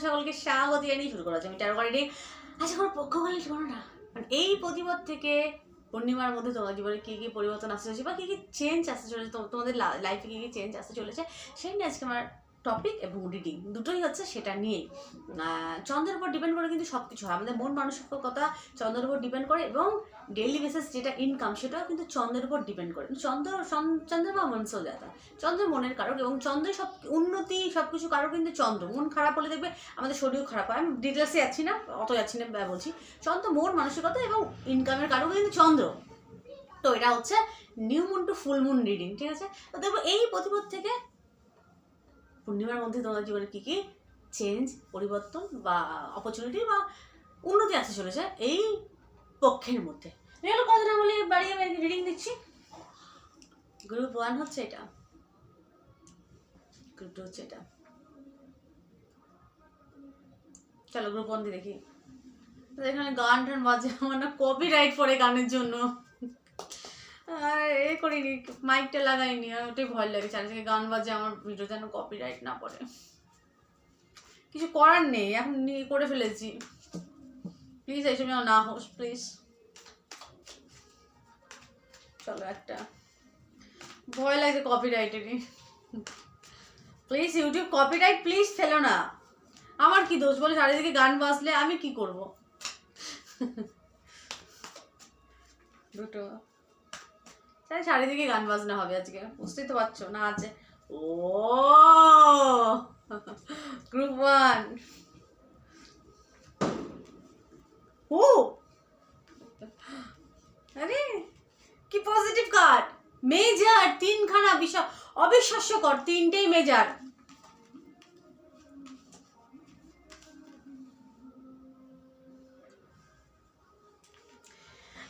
সকলকে শুরু করা আচ্ছা কোনো পক্ষ না। মানে এই প্রতিবাদ থেকে পূর্ণিমার মধ্যে তোমার জীবনে কী কী পরিবর্তন আসতে চলেছে বা কী কী চেঞ্জ আসতে চলেছে তোমাদের লাইফে কী কী চেঞ্জ আসতে চলেছে, সেই নিয়ে আজকে আমার টপিক এবং রিডিং দুটোই হচ্ছে সেটা আহ, চন্দ্রের উপর ডিপেন্ড করে কিন্তু সব কিছু হয়। আমাদের মন মানসিকতা চন্দ্রের উপর ডিপেন্ড করে এবং ডেইলি বেসিস যেটা ইনকাম সেটাও কিন্তু চন্দ্রের উপর ডিপেন্ড করে। চন্দ্র সন- চন্দ্রমা মনসও যাতা চন্দ্র মনের কারক এবং চন্দ্রের সব উন্নতি সব কিছু কারক কিন্তু চন্দ্র। মন খারাপ হলে দেখবে আমাদের শরীরও খারাপ হয়। আমি ডিটেলসে যাচ্ছি না অত যাচ্ছি না বা বলছি। চন্দ্র মন মানসিকতা এবং ইনকামের কারক কিন্তু চন্দ্র। তো এটা হচ্ছে new moon to full moon reading ঠিক আছে? তো দেখব এই প্রতিপদ থেকে পূর্ণিমার মধ্যে তোমাদের জীবনে কী কী চেঞ্জ পরিবর্তন বা অপরচুনিটি বা উন্নতি আসতে চলেছে এই পক্ষের মধ্যে? এগুলো কথা বলে বাড়ি আমি রিডিং দিচ্ছি। গ্রুপ ওয়ান হচ্ছে এটা। গ্রুপ টু হচ্ছে এটা। চলো গ্রুপ ওয়ান দিয়ে দেখি। এখানে গান টান বাজে, আমার না কপি রাইট পড়ে গানের জন্য। এ করিনি মাইকটা লাগাইনি, আর ওটাই ভয় লাগে, চারিদিকে গান বাজে, আমার ভিডিও যেন কপি রাইট না পড়ে। কিছু করার নেই, এখন করে ফেলেছি। প্লিজ এইসব যেন না হোস প্লিজ চলো একটা। ভয় লাগছে কপিরাইটেরই প্লিজ ইউটিউব কপিরাইট প্লিজ ফেলো না। আমার কি দোষ? বলে, চারিদিকে গান বাজলে আমি কি করব? দুটো। তাই চারিদিকে গান বাজনা হবে আজকে, বুঝতেই তো পারছ, না আছে? ও! গ্রুপ ওয়ান ও আরে, কি পজিটিভ কার্ড মেজার তিনখানা বিষয়, অবিশ্বাস্যকর, তিনটেই মেজার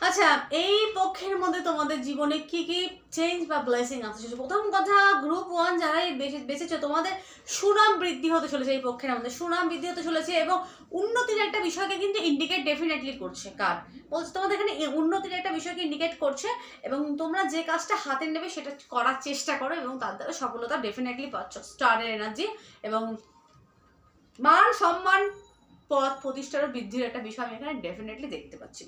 আচ্ছা এই পক্ষের মধ্যে তোমাদের জীবনে কি কি চেঞ্জ বা ব্লেসিং আসতে চলেছে প্রথম কথা গ্রুপ ওয়ান যারাই বেছে বেছেছো, তোমাদের সুনাম বৃদ্ধি হতে চলেছে এই পক্ষের মধ্যে। সুনাম বৃদ্ধি হতে চলেছে এবং উন্নতির একটা বিষয়কে কিন্তু ইন্ডিকেট ডেফিনেটলি করছে। কার? বলছে তোমাদের এখানে উন্নতির একটা বিষয়কে ইন্ডিকেট করছে এবং তোমরা যে কাজটা হাতে নেবে সেটা করার চেষ্টা করো এবং তার দ্বারা সফলতা ডেফিনেটলি পাচ্ছ। স্টারের এনার্জি এবং মান সম্মান পথ প্রতিষ্ঠার বৃদ্ধির একটা বিষয় আমি এখানে ডেফিনেটলি দেখতে পাচ্ছি।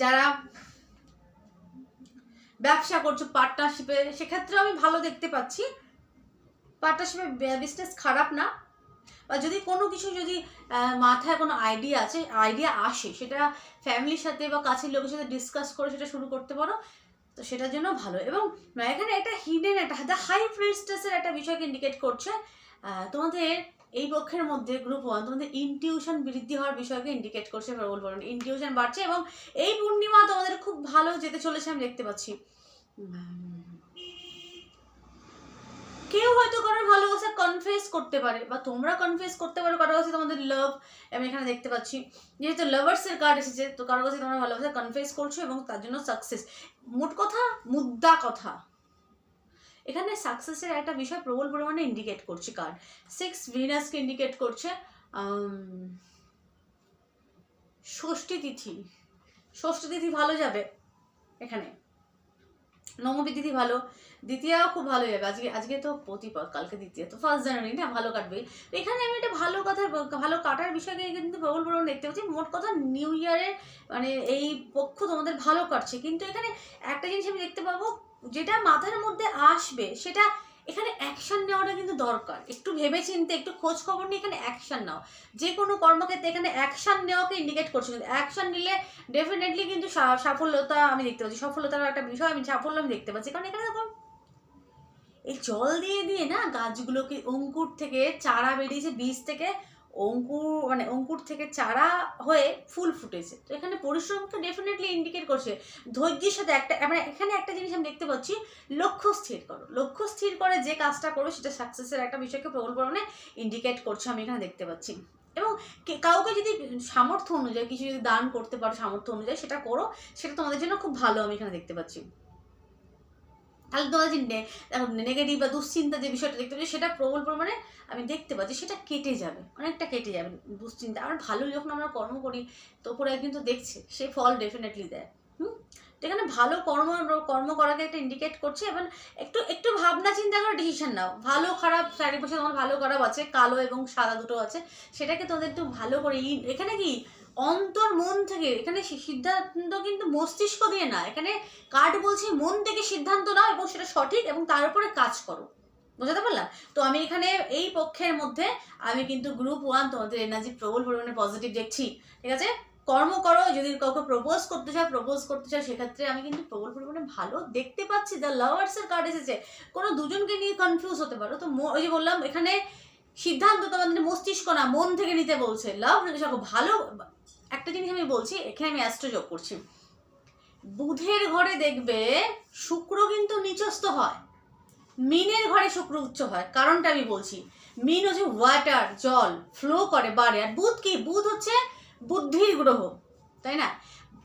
যারা ব্যবসা করছ পার্টনারশিপে সেক্ষেত্রে আমি ভালো দেখতে পাচ্ছি। পার্টনারশিপে বিজনেস খারাপ না। বা যদি কোনো কিছু যদি মাথায় কোনো আইডিয়া আছে আইডিয়া আসে, সেটা ফ্যামিলির সাথে বা কাছের লোকের সাথে ডিসকাস করে সেটা শুরু করতে পারো, তো সেটার জন্য ভালো। এবং, এখানে একটা হিডেন একটা হাই প্রিস্টেসের একটা বিষয়কে ইন্ডিকেট করছে তোমাদের এই পক্ষের মধ্যে গ্রুপ ওয়ান তোমাদের ইনটিউশন বৃদ্ধি হওয়ার বিষয়কে ইন্ডিকেট করছে প্রবল বলুন ইনটিউশন বাড়ছে এবং এই পূর্ণিমা তোমাদের খুব ভালো যেতে চলেছে আমি দেখতে পাচ্ছি। কেউ হয়তো কারোর ভালোবাসা কনফেস করতে পারে বা তোমরা কনফেস করতে পারো কারোর কাছে তোমাদের লাভ আমি এখানে দেখতে পাচ্ছি। যেহেতু লাভার্সের কার্ড এসেছে, তো কারোর কাছে তোমরা ভালোবাসা কনফেস করছ এবং তার জন্য সাকসেস মোট কথা, মুদ্রা কথা। এখানে সাকসেসের একটা বিষয় প্রবল পরিমাণে ইন্ডিকেট করছে কার্ড সিক্স ভিনাসকে ইন্ডিকেট করছে ষষ্ঠী তিথি। ষষ্ঠী তিথি ভালো যাবে এখানে। নবমী তিথি ভালো দ্বিতীয়াও খুব ভালো যাবে। আজকে আজকে তো প্রতিপদ, কালকে দ্বিতীয়, তো ফার্স্ট জানুয়ারি, না? ভালো কাটবে। এখানে আমি একটা ভালো কথা, ভালো কাটার বিষয়কে কিন্তু প্রবল প্রবল দেখতে পাচ্ছি। মোট কথা নিউ ইয়ারের মানে এই পক্ষ তোমাদের ভালো কাটছে। কিন্তু এখানে একটা জিনিস আমি দেখতে পাবো যেটা মাথার মধ্যে আসবে, সেটা এখানে অ্যাকশন নেওয়াটা কিন্তু দরকার। একটু ভেবে চিনতে একটু খোঁজ খবর নিয়ে এখানে অ্যাকশন নাও। যে কোনো কর্মক্ষেত্রে এখানে অ্যাকশন নেওয়াকে ইন্ডিকেট করছে কিন্তু অ্যাকশন নিলে ডেফিনেটলি কিন্তু সাফল্যতা আমি দেখতে পাচ্ছি। সফলতার একটা বিষয়, আমি সাফল্য আমি দেখতে পাচ্ছি। কারণ এখানে দেখো, এই জল দিয়ে দিয়ে না গাছগুলোকে অঙ্কুর থেকে চারা বেরিয়েছে, বীজ থেকে অঙ্কুর মানে অঙ্কুর থেকে চারা হয়ে ফুল ফুটেছে। তো এখানে পরিশ্রমকে ডেফিনেটলি ইন্ডিকেট করছে। ধৈর্যের সাথে একটা মানে এখানে একটা জিনিস আমি দেখতে পাচ্ছি, লক্ষ্য স্থির করো। লক্ষ্য স্থির করে যে কাজটা করো সেটা সাকসেসের একটা বিষয়কে প্রবল পরিমাণে ইন্ডিকেট করছে আমি এখানে দেখতে পাচ্ছি। এবং কাউকে যদি সামর্থ্য অনুযায়ী, কিছু যদি দান করতে পারো সামর্থ্য অনুযায়ী, সেটা করো, সেটা তোমাদের জন্য খুব ভালো আমি এখানে দেখতে পাচ্ছি। তাহলে তোমাদের যে নেগেটিভ বা দুশ্চিন্তা যে বিষয়টা দেখতে পাচ্ছি, সেটা প্রবল প্রমাণে আমি দেখতে পাচ্ছি, সেটা কেটে যাবে, অনেকটা কেটে যাবে দুশ্চিন্তা। আমার ভালো যখন আমরা কর্ম করি, তো ওপরে একদিন তো দেখছে, সে ফল ডেফিনেটলি দেয়, হুম? এখানে ভালো কর্ম কর্ম করাকে একটা ইন্ডিকেট করছে, এবং একটু একটু ভাবনা চিন্তা করে ডিসিশন নাও। ভালো, খারাপ, চারিপাশে তোমার ভালো, খারাপ আছে, কালো এবং সাদা দুটো আছে, সেটাকে তোদের একটু ভালো করে এখানে কি অন্তর মন থেকে, এখানে সিদ্ধান্ত কিন্তু মস্তিষ্ক দিয়ে না। এখানে কার্ড বলছে মন থেকে সিদ্ধান্ত নাও এবং সেটা সঠিক এবং তার উপরে কাজ করো। বুঝতে পারলাম? তো আমি এখানে এই পক্ষের মধ্যে আমি কিন্তু গ্রুপ ওয়ান তোমাদের এনার্জি প্রবল পরিমাণে পজিটিভ দেখছি। ঠিক আছে? কর্ম করো, যদি কাউকে প্রপোজ করতে চাও প্রপোজ করতে চাও, সেক্ষেত্রে আমি কিন্তু প্রবল পরিমাণে ভালো দেখতে পাচ্ছি। দ্য লাভার্স এর কার্ড এসেছে। কোনো দুজনকে নিয়ে কনফিউজ হতে পারো। তো ওই যে বললাম, এখানে সিদ্ধান্ত তোমাদের মস্তিষ্ক না, মন থেকে নিতে বলছে। লাভ ভালো একটা জিনিস আমি বলছি, এখানে আমি অ্যাস্ট্রো যোগ করছি। বুধের ঘরে দেখবে শুক্র কিন্তু নিচস্থ হয়। মিনের ঘরে শুক্র উচ্চ হয়, কারণটা আমি বলছি। মিন হচ্ছে ওয়াটার জল ফ্লো করে বাড়ে। আর বুধ কি? বুধ হচ্ছে বুদ্ধির গ্রহ, তাই না?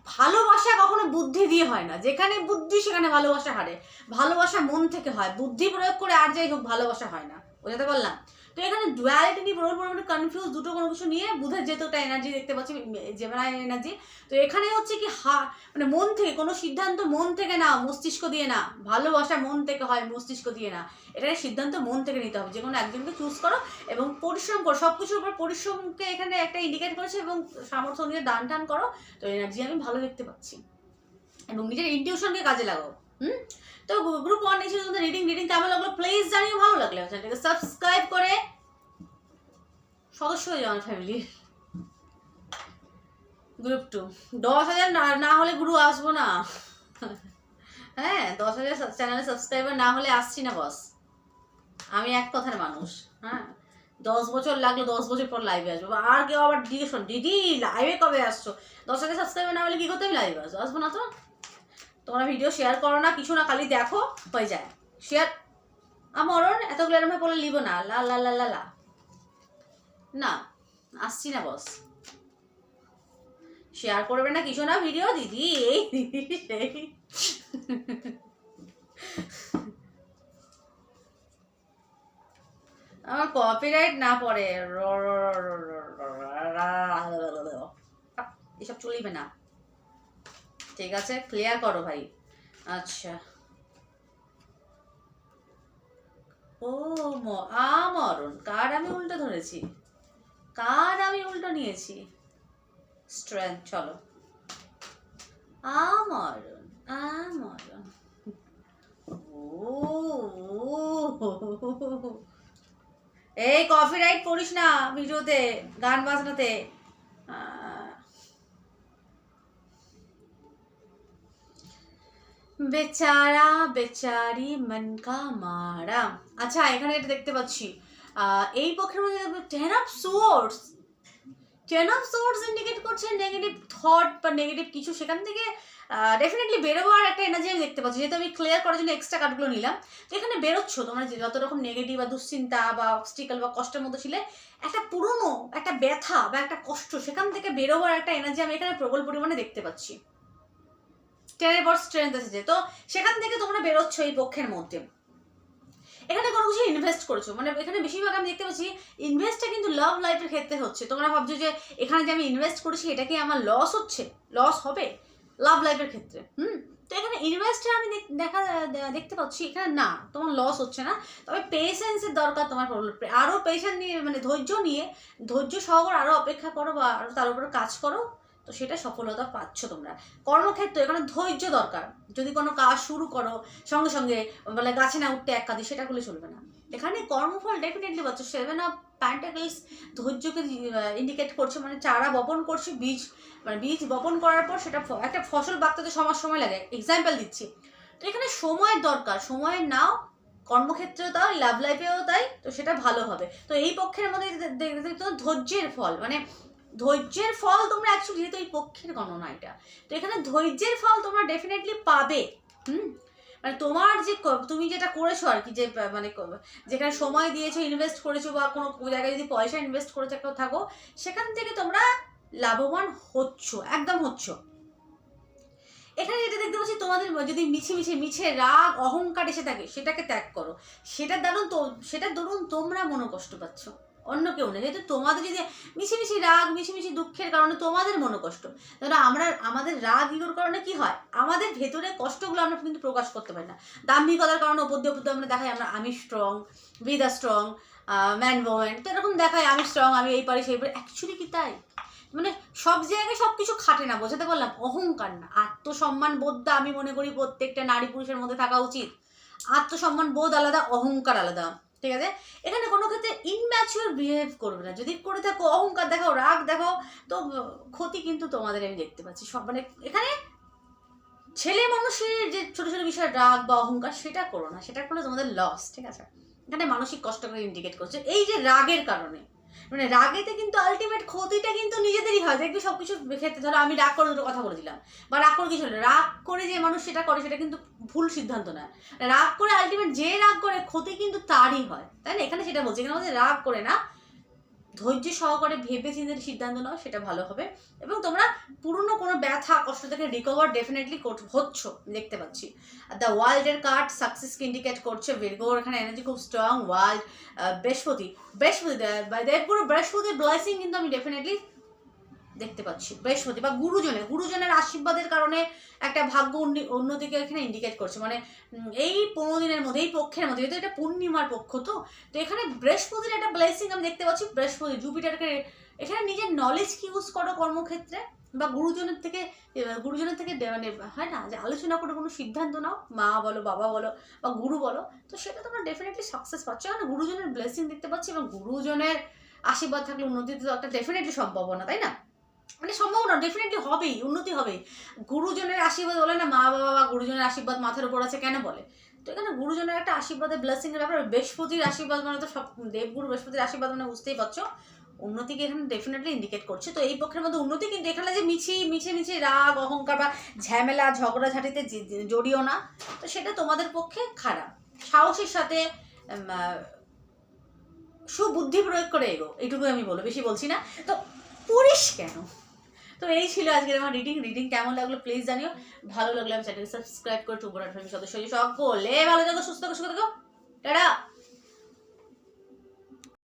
ভালোবাসা কখনো বুদ্ধি দিয়ে হয় না। যেখানে বুদ্ধি, সেখানে ভালোবাসা হারে। ভালোবাসা মন থেকে হয়। বুদ্ধি প্রয়োগ করে আর যাই হোক, ভালোবাসা হয় না। বোঝাতে পারলাম তো এখানে ডুয়ালিটি নিয়ে প্রবল পরিমাণে কনফিউজ দুটো কোনো কিছু নিয়ে বুধের যেহেতু একটা এনার্জি দেখতে পাচ্ছি জেমেনাই এনার্জি তো এখানে হচ্ছে কি হা মানে মন থেকে, কোনো সিদ্ধান্ত মন থেকে না, মস্তিষ্ক দিয়ে না। ভালোবাসা মন থেকে হয়, মস্তিষ্ক দিয়ে না। এটাকে সিদ্ধান্ত মন থেকে নিতে হবে। যে কোনো একজনকে চুজ করো এবং পরিশ্রম করো। সব কিছুর উপর পরিশ্রমকে এখানে একটা ইন্ডিকেট করেছে এবং সামর্থ্য নিয়ে দান টান করো। তো এনার্জি আমি ভালো দেখতে পাচ্ছি। এবং নিজের ইনটিউশনকে কাজে লাগাও। হুম? তো গ্রুপ ওয়ান এসে রিডিং রিডিং কেমন লাগল প্লিজ জানিয়ে ভালো লাগলে। সাবস্ক্রাইব করে সদস্য হয়ে যাও ফ্যামিলির গ্রুপ টু দশ হাজার না হলে গুরু আসব না। হ্যাঁ দশ হাজার চ্যানেলে সাবস্ক্রাইবার না হলে আসছি না বস আমি এক কথার মানুষ হ্যাঁ। দশ বছর লাগল দশ বছর পর লাইভে আসব। আর কেউ আবার জিজ্ঞেস করুন দিদি লাইভে কবে আসছো? দশ হাজার সাবস্ক্রাইবার না হলে কী করতে আমি লাইভে আসব। আসব না তো? তোমরা ভিডিও শেয়ার করো না, কিছু না, খালি দেখো, হয়ে যায়। শেয়ার আমার এতগুলো এরম ভাবে বলে লিব না। লা লা লা লা লা। না আসছি না বস শেয়ার করবে না কিছু না ভিডিও দিদি এই আমার কপিরাইট না পড়ে এসব চলিবে না ঠিক আছে ক্লিয়ার করো ভাই আচ্ছা ও আমরণ কার আমি উল্টো ধরেছি কার আমি উল্টো নিয়েছি। স্ট্রেংথ চলো। আমরণ আমরণ। এই কপিরাইট করিস না ভিডিওতে, গান বাজনাতে। বেচারা, বেচারি মন কা মারা। আচ্ছা এখানে এটা দেখতে পাচ্ছি। এই পক্ষের মধ্যে ten of swords ten of swords indicate করছে নেগেটিভ থট বা নেগেটিভ কিছু। সেখান থেকে ডেফিনেটলি বেরোবার একটা এনার্জি আমি দেখতে পাচ্ছি। যেহেতু আমি ক্লিয়ার করার জন্য এক্সট্রা কার্ডগুলো নিলাম, তো এখানে বেরোচ্ছ তোমরা যত রকম নেগেটিভ বা দুশ্চিন্তা বা অবস্টিকাল বা কষ্টের মতো ছিলে, একটা পুরনো, একটা ব্যথা বা একটা কষ্ট, সেখান থেকে বেরোবার একটা এনার্জি আমি এখানে প্রবল পরিমাণে দেখতে পাচ্ছি। টেনের পর স্ট্রেংথ এসেছে। তো সেখান থেকে তোমরা বেরোচ্ছ এই পক্ষের মধ্যে। এখানে কোনো কিছু ইনভেস্ট করেছ? মানে এখানে বেশিরভাগ আমি দেখতে পাচ্ছি ইনভেস্টটা কিন্তু লাভ লাইফের ক্ষেত্রে হচ্ছে। তোমরা ভাবছ যে এখানে যে আমি ইনভেস্ট করেছি, এটা কি আমার লস হচ্ছে? লস হবে? লাভ লাইফের ক্ষেত্রে, হুম? তো এখানে ইনভেস্টে আমি দেখ- দেখা দেখতে পাচ্ছি, এখানে না, তোমার লস হচ্ছে না। তবে পেশেন্সের দরকার তোমার আরও পেশেন্ট নিয়ে মানে ধৈর্য নিয়ে, ধৈর্য সহকারে আরও অপেক্ষা করো বা আরও তার উপরে কাজ করো। তো সেটা সফলতা পাচ্ছ তোমরা। কর্মক্ষেত্রে, এখানে ধৈর্য দরকার। যদি কোনো কাজ শুরু করো, সঙ্গে সঙ্গে বলে গাছে না উঠতে এক কাঁদি সেটা করলে চলবে না। এখানে কর্মফল ডেফিনেটলি পাচ্ছ। সেভেন অফ প্যান্টাকলস ধৈর্যকে ইন্ডিকেট করছে মানে চারা বপন করছে, বীজ মানে বীজ বপন করার পর সেটা একটা ফসল পাকতে সমাজ সময় লাগে। এক্সাম্পল দিচ্ছি। তো এখানে সময়ের দরকার। সময় নাও, কর্মক্ষেত্রেও তাই লাভ লাইফেও তাই, তো সেটা ভালো হবে। তো এই পক্ষের মধ্যে ধৈর্যের ফল। মানে ধৈর্যের ফল তোমরা অ্যাকচুয়ালি যেহেতু এই পক্ষের গণনা এটা, তো এখানে ধৈর্যের ফল তোমরা ডেফিনেটলি পাবে। হুম? মানে তোমার যে তুমি যেটা করেছ আর কি, যে মানে যেখানে সময় দিয়েছ ইনভেস্ট করেছ বা কোনো জায়গায় যদি পয়সা ইনভেস্ট করে থাকো থাকো, সেখান থেকে তোমরা লাভবান হচ্ছ, একদম হচ্ছ। এখানে যেটা দেখতে পাচ্ছি, তোমাদের যদি মিছে মিছে মিছে রাগ, অহংকার এসে থাকে, সেটাকে ত্যাগ করো। সেটার দারুণ তো সেটার দরুন তোমরা মনোকষ্ট পাচ্ছ। অন্য কেউ না যেহেতু তোমাদের যদি মিছিমিছি রাগ মিছিমিছি দুঃখের কারণে তোমাদের মনোকষ্ট, তাহলে আমরা, আমাদের রাগ ইগোর কারণে কি হয়? আমাদের ভেতরে কষ্টগুলো আমরা কিন্তু প্রকাশ করতে পারি না। দাম্ভিকতার কারণে ওপর দিয়ে আমরা দেখাই, আমরা আমি strong uh strong man women তো এরকম দেখায় আমি স্ট্রং আমি এই পারি, সেই পারি। অ্যাকচুয়ালি কি তাই? মানে সব জায়গায় সব কিছু খাটে না, বোঝাতে পারলাম অহংকার না। আত্মসম্মান বোধটা আমি মনে করি প্রত্যেকটা নারী পুরুষের মধ্যে থাকা উচিত। আত্মসম্মান বোধ আলাদা, অহংকার আলাদা। ঠিক আছে? এখানে কোনো ক্ষেত্রে ইনম্যাচুয়ার বিহেভ করবে না। যদি করে থাকো, অহংকার দেখাও, রাগ দেখাও, তো ক্ষতি কিন্তু তোমাদের আমি দেখতে পাচ্ছি। সব মানে এখানে ছেলে মানুষের যে ছোটো ছোটো বিষয় রাগ বা অহংকার, সেটা করো না। সেটা করলে তোমাদের লস ঠিক আছে? এখানে মানসিক কষ্ট করে ইন্ডিকেট করছে। এই যে রাগের কারণে মানে রাগেতে কিন্তু আলটিমেট ক্ষতিটা কিন্তু নিজেদেরই হয়। দেখবি সব কিছু ক্ষেত্রে ধরো আমি রাগ করে কথা বলেছিলাম। বা রাগ করে কিছু। রাগ করে যে মানুষ সেটা করে সেটা কিন্তু ভুল সিদ্ধান্ত না রাগ করে আলটিমেট যে রাগ করে, ক্ষতি কিন্তু তারই হয়। তাই না? এখানে সেটা বলছি। এখানে বলছে রাগ করে না ধৈর্য সহকারে ভেবে চিন্তে সিদ্ধান্ত নাও, সেটা ভালো হবে। এবং তোমরা পুরনো কোনো ব্যথা, কষ্ট থেকে রিকভার ডেফিনেটলি হচ্ছ, দেখতে পাচ্ছি। দ্য ওয়ার্ল্ডের কার্ড সাকসেসকে ইন্ডিকেট করছে বীরগোর এখানে এনার্জি খুব স্ট্রং ওয়ার্ল্ড বৃহস্পতি। বৃহস্পতি দেবগুরু বৃহস্পতির ব্লেসিং কিন্তু আমি ডেফিনেটলি দেখতে পাচ্ছি। বৃহস্পতি বা গুরুজনের গুরুজনের আশীর্বাদের কারণে একটা ভাগ্য উন্নতিকে এখানে ইন্ডিকেট করছে। মানে এই পনেরো দিনের মধ্যে, এই পক্ষের মধ্যে, যেহেতু এটা পূর্ণিমার পক্ষ তো তো এখানে বৃহস্পতির একটা ব্লেসিং আমি দেখতে পাচ্ছি। বৃহস্পতি, জুপিটারকে এখানে নিজের নলেজকে ইউজ করো কর্মক্ষেত্রে? বা গুরুজনের থেকে গুরুজনের থেকে মানে হয় না, যে আলোচনা করে, কোনো সিদ্ধান্ত নাও। মা বলো, বাবা বলো, বা গুরু বলো, তো সেটা তোমরা ডেফিনেটলি সাকসেস পাচ্ছ। কারণ গুরুজনের ব্লেসিং দেখতে পাচ্ছি এবং গুরুজনের আশীর্বাদ থাকলে উন্নতি তো একটা ডেফিনেটলি সম্ভাবনা, তাই না? মানে সম্ভব সম্ভাবনা ডেফিনেটলি হবেই, উন্নতি হবেই। গুরুজনের আশীর্বাদ বলে না, মা বাবা বা গুরুজনের আশীর্বাদ মাথার উপর আছে কেন বলে? তো এখানে গুরুজনের একটা আশীর্বাদের ব্লেসিং এর ব্যাপার বৃহস্পতির আশীর্বাদ মানে তো সব, দেবগুরু বৃহস্পতির আশীর্বাদ মানে বুঝতেই পারছ। উন্নতিকে এখানে ডেফিনেটলি ইন্ডিকেট করছে। তো এই পক্ষের মধ্যে উন্নতি কিন্তু এখানে যে মিছি, মিছে মিছে রাগ, অহংকার বা ঝামেলা ঝগড়াঝাটিতে জড়িও না, তো সেটা তোমাদের পক্ষে খারাপ। সাহসের সাথে সুবুদ্ধি প্রয়োগ করে এগো এইটুকু আমি বলব, বেশি বলছি না। তো পড়িস কেন? তো এই ছিল আজকের আমার রিডিং রিডিং কেমন লাগল প্লিজ জানিও। ভালো লাগল আমি চ্যানেল সাবস্ক্রাইব করে টুকুর সদস্য সকলে ভালো থাকো, সুস্থ থাকো সুস্থ থাকো। টাটা!